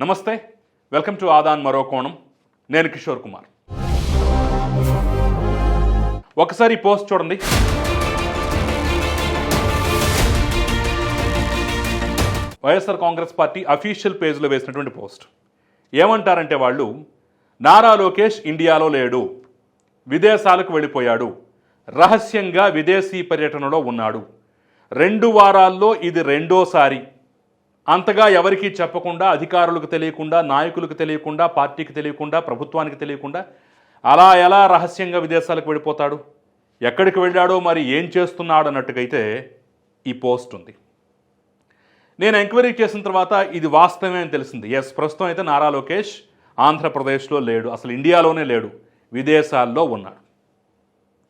నమస్తే welcome to Aadan మరో కోణం. నేను కిషోర్ కుమార్. ఒకసారి పోస్ట్ చూడండి. వైఎస్ఆర్ కాంగ్రెస్ పార్టీ అఫీషియల్ పేజ్లో వేసినటువంటి పోస్ట్. ఏమంటారంటే వాళ్ళు నారా లోకేష్ ఇండియాలో లేడు. విదేశాలకు వెళ్ళిపోయాడు. రహస్యంగా విదేశీ పర్యటనలో ఉన్నాడు. రెండు వారాల్లో ఇది రెండోసారి. అంతగా ఎవరికీ చెప్పకుండా అధికారులకు తెలియకుండా నాయకులకు తెలియకుండా పార్టీకి తెలియకుండా ప్రభుత్వానికి తెలియకుండా అలా ఎలా రహస్యంగా విదేశాలకు వెళ్ళిపోతాడు? ఎక్కడికి వెళ్ళాడో మరి ఏం చేస్తున్నాడు అన్నట్టుగైతే ఈ పోస్ట్ ఉంది. నేను ఎంక్వైరీ చేసిన తర్వాత ఇది వాస్తవమే అని తెలిసింది. ఎస్ ప్రస్తుతం అయితే నారా లోకేష్ ఆంధ్రప్రదేశ్లో లేడు. అసలు ఇండియాలోనే లేడు. విదేశాల్లో ఉన్నాడు.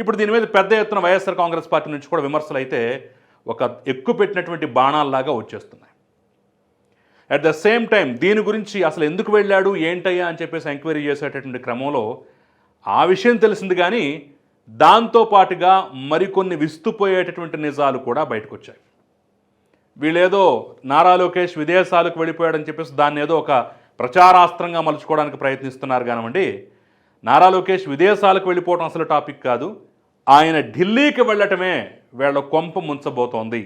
ఇప్పుడు దీని మీద పెద్ద ఎత్తున వైఎస్ఆర్ కాంగ్రెస్ పార్టీ నుంచి కూడా విమర్శలు అయితే ఒక ఎక్కువ పెట్టినటువంటి బాణాల్లాగా వచ్చేస్తున్నాయి. అట్ ద సేమ్ టైం దీని గురించి అసలు ఎందుకు వెళ్ళాడు ఏంటయ్యా అని చెప్పేసి ఎంక్వైరీ చేసేటటువంటి క్రమంలో ఆ విషయం తెలిసింది కానీ దాంతో పాటుగా మరికొన్ని విస్తుపోయేటటువంటి నిజాలు కూడా బయటకు వచ్చాయి వీళ్ళేదో నారా లోకేష్ విదేశాలకు వెళ్ళిపోయాడని చెప్పేసి దాన్ని ఏదో ఒక ప్రచారాస్త్రంగా మలుచుకోవడానికి ప్రయత్నిస్తున్నారు కానివ్వండి. నారా లోకేష్ విదేశాలకు వెళ్ళిపోవడం అసలు టాపిక్ కాదు. ఆయన ఢిల్లీకి వెళ్ళటమే వీళ్ళ కొంప ముంచబోతోంది.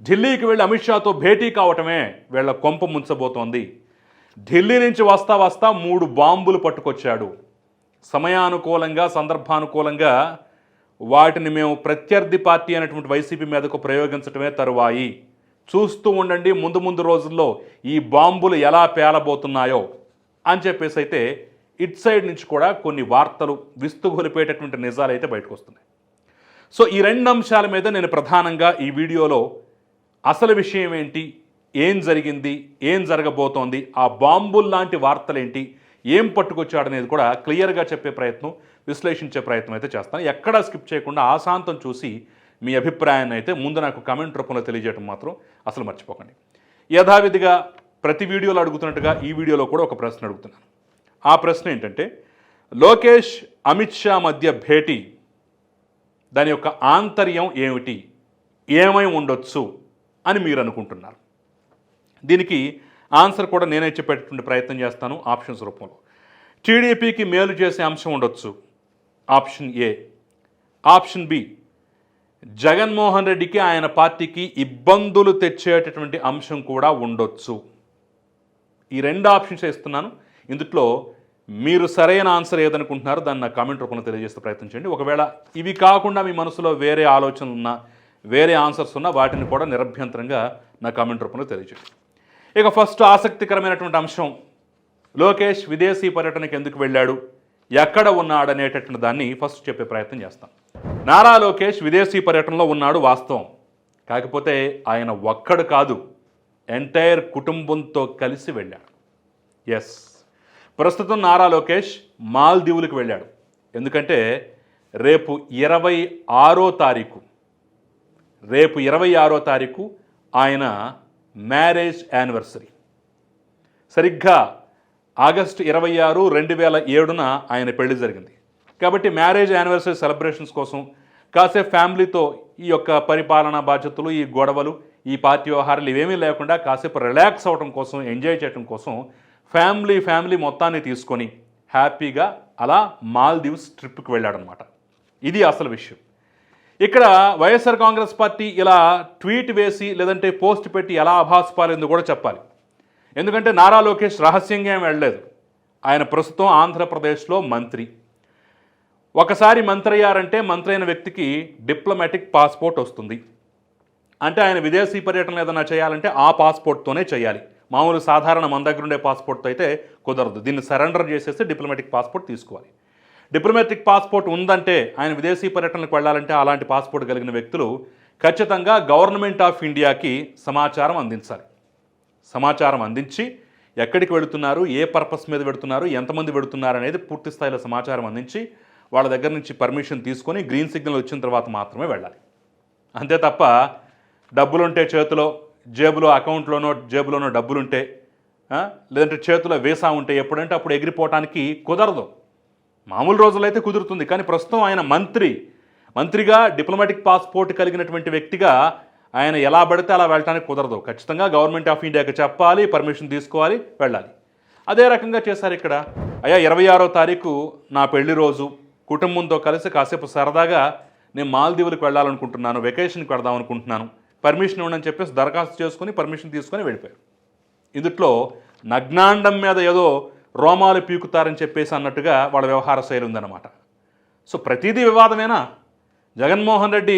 ఢిల్లీకి వెళ్ళి అమిత్ షాతో భేటీ కావటమే వీళ్ళ కొంప ముంచబోతోంది. ఢిల్లీ నుంచి వస్తా వస్తా మూడు బాంబులు పట్టుకొచ్చాడు. సమయానుకూలంగా సందర్భానుకూలంగా వాటిని మేము ప్రత్యర్థి పార్టీ అనేటువంటి వైసీపీ మీదకు ప్రయోగించటమే తరువాయి. చూస్తూ ఉండండి ముందు ముందు రోజుల్లో ఈ బాంబులు ఎలా పేలబోతున్నాయో అని చెప్పేసి అయితే ఇట్ సైడ్ నుంచి కూడా కొన్ని వార్తలు విస్తుగొలిపేటటువంటి నిజాలు అయితే బయటకు వస్తున్నాయి. సో ఈ రెండు అంశాల మీద నేను ప్రధానంగా ఈ వీడియోలో అసలు విషయం ఏంటి? ఏం జరిగింది? ఏం జరగబోతోంది? ఆ బాంబుల్ లాంటి వార్తలేంటి? ఏం పట్టుకొచ్చాడనేది కూడా క్లియర్గా చెప్పే ప్రయత్నం విశ్లేషించే ప్రయత్నం అయితే చేస్తాను. ఎక్కడా స్కిప్ చేయకుండా ఆశాంతం చూసి మీ అభిప్రాయాన్ని అయితే ముందు నాకు కమెంట్ రూపంలో తెలియజేయడం మాత్రం అసలు మర్చిపోకండి. యథావిధిగా ప్రతి వీడియోలో అడుగుతున్నట్టుగా ఈ వీడియోలో కూడా ఒక ప్రశ్న అడుగుతున్నాను. ఆ ప్రశ్న ఏంటంటే లోకేష్ అమిత్ షా మధ్య భేటీ దాని యొక్క ఆంతర్యం ఏమిటి? ఏమై ఉండొచ్చు? అని మీరు అనుకుంటున్నారు. దీనికి ఆన్సర్ కూడా నేనే చెప్పేటటువంటి ప్రయత్నం చేస్తాను ఆప్షన్స్ రూపంలో. టీడీపీకి మేలు చేసే అంశం ఉండొచ్చు. Option A. Option B. Jaganmohan రెడ్డికి ఆయన పార్టీకి ఇబ్బందులు తెచ్చేటటువంటి అంశం కూడా ఉండొచ్చు. ఈ రెండు ఆప్షన్స్ ఇస్తున్నాను ఇందుట్లో మీరు సరైన ఆన్సర్ ఏదనుకుంటున్నారో దాన్ని నా కామెంట్ రూపంలో తెలియజేస్తే ప్రయత్నం చేయండి. ఒకవేళ ఇవి కాకుండా మీ మనసులో వేరే ఆలోచనలు ఉన్నా వేరే ఆన్సర్స్ ఉన్నా వాటిని కూడా నిరభ్యంతరంగా నా కామెంట్ రూపంలో తెలియజేయండి. ఇక ఫస్ట్ ఆసక్తికరమైనటువంటి అంశం లోకేష్ విదేశీ పర్యటనకు ఎందుకు వెళ్ళాడు? ఎక్కడ ఉన్నాడనేటటువంటి దాన్ని ఫస్ట్ చెప్పే ప్రయత్నం చేస్తాం. నారా లోకేష్ విదేశీ పర్యటనలో ఉన్నాడు వాస్తవం. కాకపోతే ఆయన ఒక్కడు కాదు ఎంటైర్ కుటుంబంతో కలిసి వెళ్ళాడు. ఎస్ ప్రస్తుతం నారా లోకేష్ మాల్దీవులకు వెళ్ళాడు. ఎందుకంటే రేపు ఇరవై ఆరో తారీఖు రేపు ఇరవై ఆరో తారీఖు ఆయన మ్యారేజ్ యానివర్సరీ. సరిగ్గా ఆగస్టు ఇరవై ఆరు రెండు వేల ఏడున ఆయన పెళ్ళి జరిగింది. కాబట్టి మ్యారేజ్ యానివర్సరీ సెలబ్రేషన్స్ కోసం కాసేపు ఫ్యామిలీతో ఈ యొక్క పరిపాలనా బాధ్యతలు ఈ గొడవలు ఈ పార్టీ వ్యవహారాలు ఇవేమీ లేకుండా కాసేపు రిలాక్స్ అవ్వడం కోసం ఎంజాయ్ చేయడం కోసం ఫ్యామిలీ ఫ్యామిలీ మొత్తాన్ని తీసుకొని హ్యాపీగా అలా మాల్దీవ్స్ ట్రిప్కి వెళ్ళాడనమాట ఇది అసలు విషయం. ఇక్కడ వైఎస్ఆర్ కాంగ్రెస్ పార్టీ ఇలా ట్వీట్ వేసి లేదంటే పోస్ట్ పెట్టి ఎలా అభాస్పాలిందో కూడా చెప్పాలి. ఎందుకంటే నారా లోకేష్ రహస్యంగా ఏం వెళ్ళలేదు. ఆయన ప్రస్తుతం ఆంధ్రప్రదేశ్లో మంత్రి. ఒకసారి మంత్రి అయ్యారంటే మంత్రి అయిన వ్యక్తికి డిప్లొమాటిక్ పాస్పోర్ట్ వస్తుంది. అంటే ఆయన విదేశీ పర్యటన ఏదైనా చేయాలంటే ఆ పాస్పోర్ట్తోనే చేయాలి. మామూలు సాధారణ మన దగ్గర ఉండే పాస్పోర్ట్తో అయితే కుదరదు. దీన్ని సరెండర్ చేసేస్తే డిప్లొమాటిక్ పాస్పోర్ట్ తీసుకోవాలి. డిప్లొమాటిక్ పాస్పోర్ట్ ఉందంటే ఆయన విదేశీ పర్యటనకు వెళ్ళాలంటే అలాంటి పాస్పోర్ట్ కలిగిన వ్యక్తులు ఖచ్చితంగా గవర్నమెంట్ ఆఫ్ ఇండియాకి సమాచారం అందించాలి. సమాచారం అందించి ఎక్కడికి వెళుతున్నారు ఏ పర్పస్ మీద పెడుతున్నారు ఎంతమంది పెడుతున్నారు అనేది పూర్తి స్థాయిలో సమాచారం అందించి వాళ్ళ దగ్గర నుంచి పర్మిషన్ తీసుకొని గ్రీన్ సిగ్నల్ వచ్చిన తర్వాత మాత్రమే వెళ్ళాలి. అంతే తప్ప డబ్బులుంటే చేతిలో జేబులో అకౌంట్లోనో జేబులోనో డబ్బులుంటే లేదంటే చేతిలో వీసా ఉంటే ఎప్పుడంటే అప్పుడు ఎగిరిపోవటానికి కుదరదు. మామూలు రోజులైతే అయితే కుదురుతుంది కానీ ప్రస్తుతం ఆయన మంత్రి. మంత్రిగా డిప్లొమాటిక్ పాస్పోర్ట్ కలిగినటువంటి వ్యక్తిగా ఆయన ఎలా పడితే అలా వెళ్ళటానికి కుదరదు. ఖచ్చితంగా గవర్నమెంట్ ఆఫ్ ఇండియాకి చెప్పాలి పర్మిషన్ తీసుకోవాలి వెళ్ళాలి. అదే రకంగా చేశారు ఇక్కడ. అయ్యా ఇరవై ఆరో తారీఖు నా పెళ్ళి రోజు. కుటుంబంతో కలిసి కాసేపు సరదాగా నేను మాల్దీవులకు వెళ్ళాలనుకుంటున్నాను వెకేషన్కి వెళదాం అనుకుంటున్నాను. పర్మిషన్ ఇవ్వని చెప్పేసి దరఖాస్తు చేసుకుని పర్మిషన్ తీసుకొని వెళ్ళిపోయారు. ఇందుట్లో నగ్నాండం మీద ఏదో రోమాలు పీకుతారని చెప్పేసి అన్నట్టుగా వాళ్ళ వ్యవహార శైలి ఉందన్నమాట. సో ప్రతిదీ వివాదమేనా? జగన్మోహన్ రెడ్డి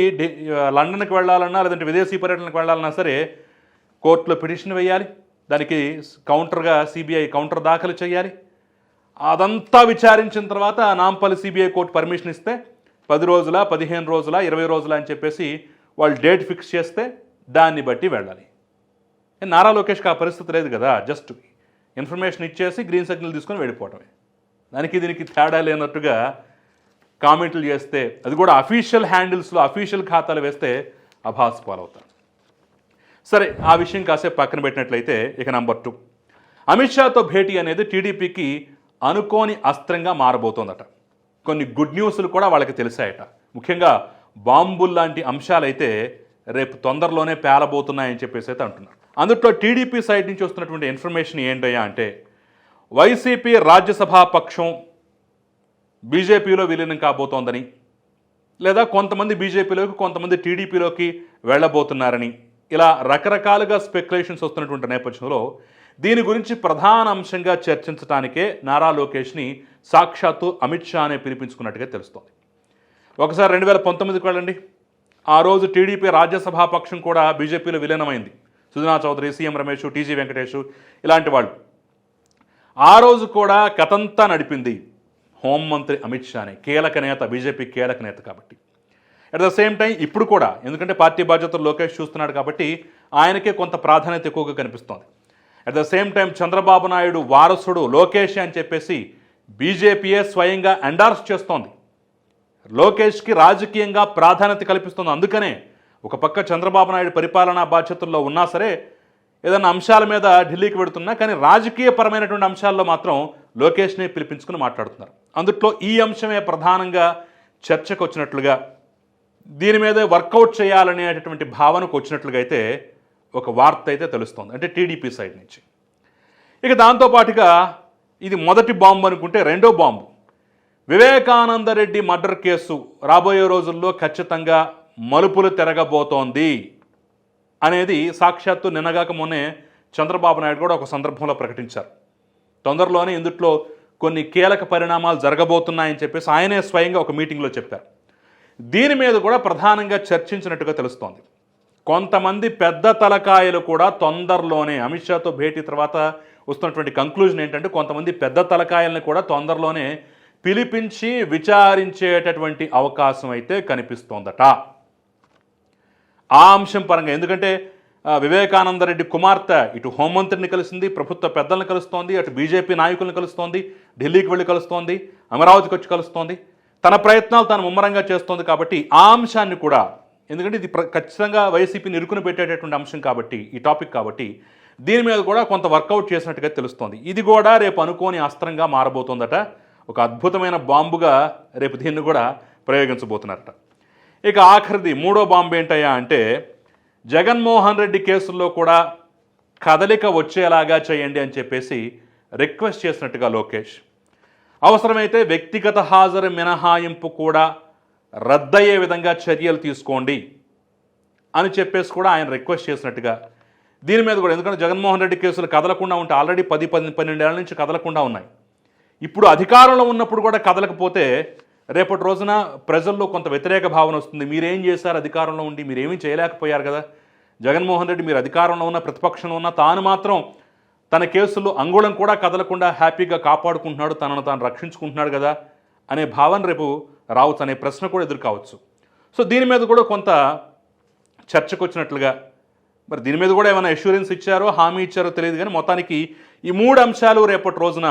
లండన్కి వెళ్ళాలన్నా లేదంటే విదేశీ పర్యటనకు వెళ్ళాలన్నా సరే కోర్టులో పిటిషన్ వేయాలి దానికి కౌంటర్గా సిబిఐ కౌంటర్ దాఖలు చేయాలి. అదంతా విచారించిన తర్వాత నాంపల్లి సిబిఐ కోర్టు పర్మిషన్ ఇస్తే పది రోజుల పదిహేను రోజుల ఇరవై రోజుల అని చెప్పేసి వాళ్ళు డేట్ ఫిక్స్ చేస్తే దాన్ని బట్టి వెళ్ళాలి. నారా లోకేష్కి ఆ పరిస్థితి లేదు కదా జస్ట్ ఇన్ఫర్మేషన్ ఇచ్చేసి గ్రీన్ సిగ్నల్ తీసుకొని వెళ్ళిపోవటమే. దానికి దీనికి తేడా లేనట్టుగా కామెంట్లు చేస్తే అది కూడా అఫీషియల్ హ్యాండిల్స్లో అఫీషియల్ ఖాతాలు వేస్తే అభాస్ పాలవుతారు సరే ఆ విషయం కాసేపు పక్కన పెట్టినట్లయితే ఇక నంబర్ టూ. అమిత్ షాతో భేటీ అనేది టీడీపీకి అనుకోని అస్త్రంగా మారబోతోందట. కొన్ని గుడ్ న్యూస్లు కూడా వాళ్ళకి తెలిసాయట. ముఖ్యంగా బాంబుల్ లాంటి అంశాలైతే రేపు తొందరలోనే పేలబోతున్నాయని చెప్పేసి అయితే అంటున్నారు. అందుట్లో టీడీపీ సైడ్ నుంచి వస్తున్నటువంటి ఇన్ఫర్మేషన్ ఏంటయ్యా అంటే వైసీపీ రాజ్యసభా పక్షం బీజేపీలో విలీనం కాబోతోందని లేదా కొంతమంది బీజేపీలోకి కొంతమంది టీడీపీలోకి వెళ్ళబోతున్నారని ఇలా రకరకాలుగా స్పెక్యులేషన్స్ వస్తున్నటువంటి నేపథ్యంలో దీని గురించి ప్రధాన అంశంగా చర్చించడానికే నారా లోకేష్ని సాక్షాత్తు అమిత్ షానే పిలిపించుకున్నట్టుగా తెలుస్తోంది. ఒకసారి రెండు వేల పంతొమ్మిదికి వెళ్ళండి. ఆ రోజు టీడీపీ రాజ్యసభా పక్షం కూడా బీజేపీలో విలీనమైంది. సుజనా చౌదరి సీఎం రమేష్ టీజీ వెంకటేష్ ఇలాంటి వాళ్ళు. ఆ రోజు కూడా కథంతా నడిపింది హోంమంత్రి అమిత్ షానే. కీలక నేత బీజేపీ కీలక నేత కాబట్టి. అట్ ద సేమ్ టైం ఇప్పుడు కూడా ఎందుకంటే పార్టీ బాధ్యతలు లోకేష్ చూస్తున్నాడు కాబట్టి ఆయనకే కొంత ప్రాధాన్యత ఎక్కువగా కనిపిస్తోంది. At the same time Chandrababu Naidu వారసుడు లోకేష్ అని చెప్పేసి బీజేపీయే స్వయంగా ఎండార్స్ చేస్తోంది. లోకేష్కి రాజకీయంగా ప్రాధాన్యత కల్పిస్తుంది. అందుకనే ఒక పక్క చంద్రబాబు నాయుడు పరిపాలనా బాధ్యతల్లో ఉన్నా సరే ఏదైనా అంశాల మీద ఢిల్లీకి వెడుతున్నా కానీ రాజకీయపరమైనటువంటి అంశాల్లో మాత్రం లోకేష్ని పిలిపించుకుని మాట్లాడుతున్నారు. అందుట్లో ఈ అంశమే ప్రధానంగా చర్చకు వచ్చినట్లుగా దీని మీద వర్కౌట్ చేయాలనేటటువంటి భావనకు వచ్చినట్లుగా అయితే ఒక వార్త అయితే తెలుస్తోంది అంటే టీడీపీ సైడ్ నుంచి. ఇక దాంతోపాటుగా ఇది మొదటి బాంబు అనుకుంటే రెండో bomb. Vivekananda Reddy murder case రాబోయే రోజుల్లో ఖచ్చితంగా మలుపులు తిరగబోతోంది అనేది సాక్షాత్తు నిన్నగాక మొన్నే చంద్రబాబు నాయుడు కూడా ఒక సందర్భంలో ప్రకటించారు. తొందరలోనే ఇందుట్లో కొన్ని కీలక పరిణామాలు జరగబోతున్నాయని చెప్పేసి ఆయనే స్వయంగా ఒక మీటింగ్లో చెప్పారు. దీని మీద కూడా ప్రధానంగా చర్చించినట్టుగా తెలుస్తోంది. కొంతమంది పెద్ద తలకాయలు కూడా తొందరలోనే అమిత్ షాతో భేటీ తర్వాత వస్తున్నటువంటి కంక్లూజన్ ఏంటంటే కొంతమంది పెద్ద తలకాయల్ని కూడా తొందరలోనే పిలిపించి విచారించేటటువంటి అవకాశం అయితే కనిపిస్తోందట. ఆ అంశం పరంగా ఎందుకంటే వివేకానందరెడ్డి వివేకానంద రెడ్డి కుమార్తె ఇటు హోంమంత్రిని కలిసింది ప్రభుత్వ పెద్దలను కలుస్తోంది అటు బీజేపీ నాయకులను కలుస్తోంది ఢిల్లీకి వెళ్ళి కలుస్తోంది అమరావతికి వచ్చి కలుస్తోంది. తన ప్రయత్నాలు తాను ముమ్మరంగా చేస్తోంది కాబట్టి ఆ అంశాన్ని కూడా ఎందుకంటే ఇది ప్ర- ఖచ్చితంగా వైసీపీని ఇరుకుని పెట్టేటటువంటి అంశం కాబట్టి ఈ టాపిక్ కాబట్టి దీని మీద కూడా కొంత వర్కౌట్ చేసినట్టుగా తెలుస్తోంది. ఇది కూడా రేపు అనుకోని అస్త్రంగా మారబోతోందట. ఒక అద్భుతమైన బాంబుగా రేపు దీన్ని కూడా ప్రయోగించబోతున్నారట. ఇక ఆఖరిది మూడో బాంబు ఏంటయ్యా అంటే జగన్మోహన్ రెడ్డి కేసుల్లో కూడా కదలిక వచ్చేలాగా చేయండి అని చెప్పేసి రిక్వెస్ట్ చేసినట్టుగా లోకేష్. అవసరమైతే వ్యక్తిగత హాజరు మినహాయింపు కూడా రద్దయ్యే విధంగా చర్యలు తీసుకోండి అని చెప్పేసి కూడా ఆయన రిక్వెస్ట్ చేసినట్టుగా. దీని మీద కూడా ఎందుకంటే జగన్మోహన్ రెడ్డి కేసులు కదలకుండా ఉంటే ఆల్రెడీ పది పది పన్నెండేళ్ళ నుంచి కదలకుండా ఉన్నాయి. ఇప్పుడు అధికారంలో ఉన్నప్పుడు కూడా కదలకపోతే రేపటి రోజున ప్రజల్లో కొంత వ్యతిరేక భావన వస్తుంది. మీరేం చేశారు? అధికారంలో ఉండి మీరేమీ చేయలేకపోయారు కదా? జగన్మోహన్ రెడ్డి మీరు అధికారంలో ఉన్న ప్రతిపక్షంలో ఉన్న తాను మాత్రం తన కేసుల్లో అంగుళం కూడా కదలకుండా హ్యాపీగా కాపాడుకుంటున్నాడు తనను తాను రక్షించుకుంటున్నాడు కదా? అనే భావన రేపు రావచ్చు అనే ప్రశ్న కూడా ఎదురు కావచ్చు సో దీని మీద కూడా కొంత చర్చకు వచ్చినట్లుగా మరి దీని మీద కూడా ఏమైనా అష్యూరెన్స్ ఇచ్చారో హామీ ఇచ్చారో తెలియదు కానీ మొత్తానికి ఈ మూడు అంశాలు రేపటి రోజున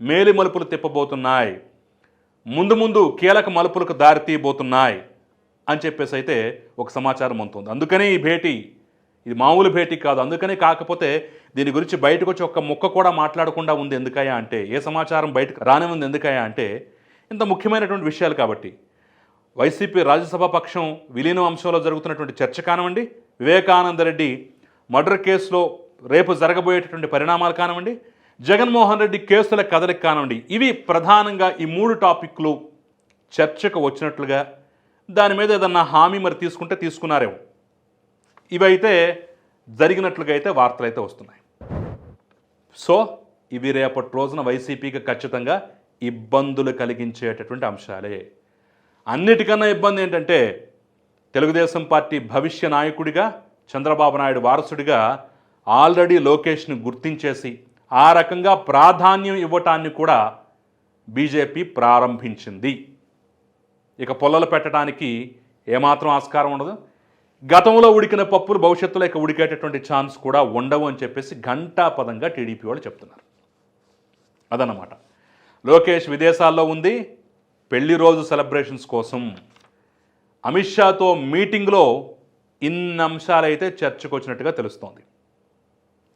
మేలి మలుపులు తిప్పబోతున్నాయి. ముందు ముందు కీలక మలుపులకు దారితీయబోతున్నాయి అని చెప్పేసి అయితే ఒక సమాచారం అందుతుంది. అందుకనే ఈ భేటీ ఇది మామూలు భేటీ కాదు. అందుకనే కాకపోతే దీని గురించి బయటకు వచ్చి ఒక్క ముక్క కూడా మాట్లాడకుండా ఉంది ఎందుకయ్యా అంటే ఏ సమాచారం బయటకు రాని ఉంది ఎందుకయ్యా అంటే ఇంత ముఖ్యమైనటువంటి విషయాలు కాబట్టి. వైసీపీ రాజ్యసభ పక్షం విలీనం అంశంలో జరుగుతున్నటువంటి చర్చ కానివ్వండి వివేకానంద రెడ్డి మర్డర్ కేసులో రేపు జరగబోయేటటువంటి పరిణామాలు కానివ్వండి జగన్మోహన్ రెడ్డి కేసుల కదలిక కానివ్వండి ఇవి ప్రధానంగా ఈ మూడు టాపిక్లు చర్చకు వచ్చినట్లుగా దాని మీద ఏదన్నా హామీ మరి తీసుకుంటే తీసుకున్నారేమో. ఇవైతే జరిగినట్లుగా అయితే వార్తలు అయితే వస్తున్నాయి. సో ఇవి రేపటి రోజున వైసీపీకి ఖచ్చితంగా ఇబ్బందులు కలిగించేటటువంటి అంశాలే. అన్నిటికన్నా ఇబ్బంది ఏంటంటే తెలుగుదేశం పార్టీ భవిష్య నాయకుడిగా చంద్రబాబు నాయుడు వారసుడిగా ఆల్రెడీ లోకేష్ని గుర్తించేసి ఆ రకంగా ప్రాధాన్యం ఇవ్వటాన్ని కూడా బీజేపీ ప్రారంభించింది. ఇక పొల్లలు పెట్టడానికి ఏమాత్రం ఆస్కారం ఉండదు. గతంలో ఉడికిన పప్పులు భవిష్యత్తులో ఇక ఉడికేటటువంటి ఛాన్స్ కూడా ఉండవు అని చెప్పేసి ఘంటాపదంగా టీడీపీ వాళ్ళు చెప్తున్నారు. అదన్నమాట. లోకేష్ విదేశాల్లో ఉంది. పెళ్ళి రోజు సెలబ్రేషన్స్ కోసం అమిత్ షాతో మీటింగ్లో ఇన్ని అంశాలైతే చర్చకు వచ్చినట్టుగా తెలుస్తోంది.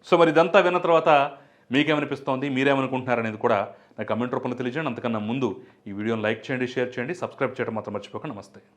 సో మరి ఇదంతా విన్న తర్వాత మీకేమనిపిస్తోంది? మీరేమనుకుంటున్నారు అనేది కూడా నా కమెంట్ రూపంలో తెలియజేయండి. అంతకన్నా ముందు ఈ వీడియోని లైక్ చేయండి షేర్ చేయండి సబ్స్క్రైబ్ చేయడం మాత్రం మర్చిపోకండి. నమస్తే.